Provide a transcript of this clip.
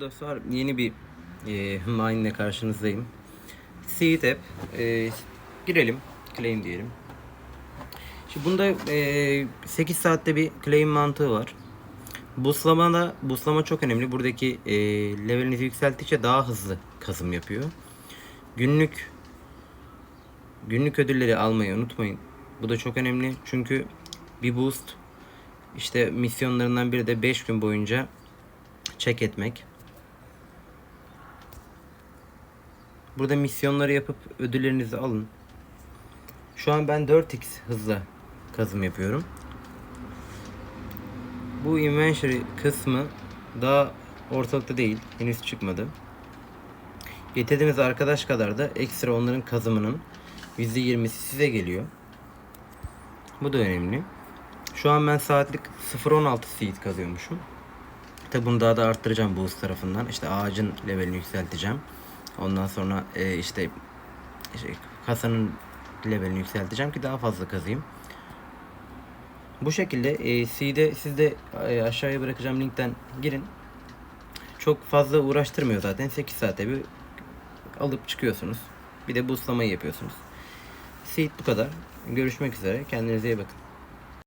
Dostlar yeni bir e, mine ile karşınızdayım. Seed app. E, girelim. Claim diyelim. Şimdi bunda e, 8 saatte bir claim mantığı var. Buslama da buslama çok önemli. Buradaki e, levelinizi yükselttikçe daha hızlı kazım yapıyor. Günlük günlük ödülleri almayı unutmayın. Bu da çok önemli. Çünkü bir boost işte misyonlarından biri de 5 gün boyunca check etmek. Burada misyonları yapıp ödüllerinizi alın. Şu an ben 4x hızla kazım yapıyorum. Bu inventory kısmı daha ortalıkta değil. Henüz çıkmadı. Getirdiğiniz arkadaş kadar da ekstra onların kazımının %20'si size geliyor. Bu da önemli. Şu an ben saatlik 0.16 seed kazıyormuşum. Tabi bunu daha da arttıracağım boost tarafından. İşte ağacın levelini yükselteceğim. Ondan sonra e, işte, işte kasanın levelini yükselteceğim ki daha fazla kazayım. Bu şekilde e, seed'e siz de e, aşağıya bırakacağım linkten girin. Çok fazla uğraştırmıyor zaten. 8 saate bir alıp çıkıyorsunuz. Bir de boostlamayı yapıyorsunuz. Seed bu kadar. Görüşmek üzere. Kendinize iyi bakın.